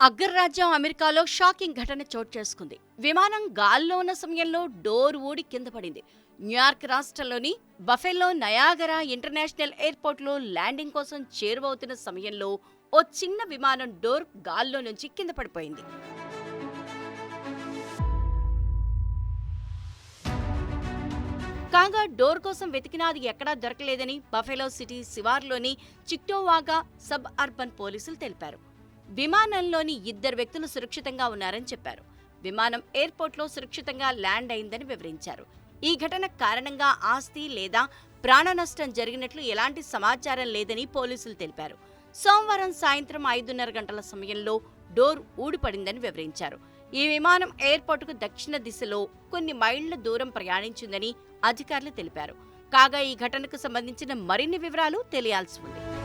అగ్రరాజ్యం అమెరికాలో షాకింగ్ ఘటన చోటు చేసుకుంది. విమానం గాల్లో ఉన్న సమయంలో డోర్ ఊడి కింద పడింది. న్యూయార్క్ రాష్ట్రంలోని బఫెల్లో నయాగరా ఇంటర్నేషనల్ ఎయిర్పోర్ట్లో ల్యాండింగ్ కోసం చేరువవుతున్న సమయంలో ఓ చిన్న విమానం డోర్ గాల్లో నుంచి కింద పడిపోయింది. కాగా డోర్ కోసం వెతికినా అది ఎక్కడా దొరకలేదని బఫెలో సిటీ శివార్లోని చిక్టోవాగా సబ్ అర్బన్ పోలీసులు తెలిపారు. విమానంలోని ఇద్దరు వ్యక్తులు సురక్షితంగా ఉన్నారని చెప్పారు. విమానం ఎయిర్పోర్ట్లో సురక్షితంగా ల్యాండ్ అయిందని వివరించారు. ఈ ఘటన కారణంగా ఆస్తి లేదా ప్రాణ నష్టం జరిగినట్లు ఎలాంటి సమాచారం లేదని పోలీసులు తెలిపారు. సోమవారం సాయంత్రం ఐదున్నర గంటల సమయంలో డోర్ ఊడిపడిందని వివరించారు. ఈ విమానం ఎయిర్పోర్టుకు దక్షిణ దిశలో కొన్ని మైళ్ళ దూరం ప్రయాణించిందని అధికారులు తెలిపారు. కాగా ఈ ఘటనకు సంబంధించిన మరిన్ని వివరాలు తెలియాల్సి ఉంది.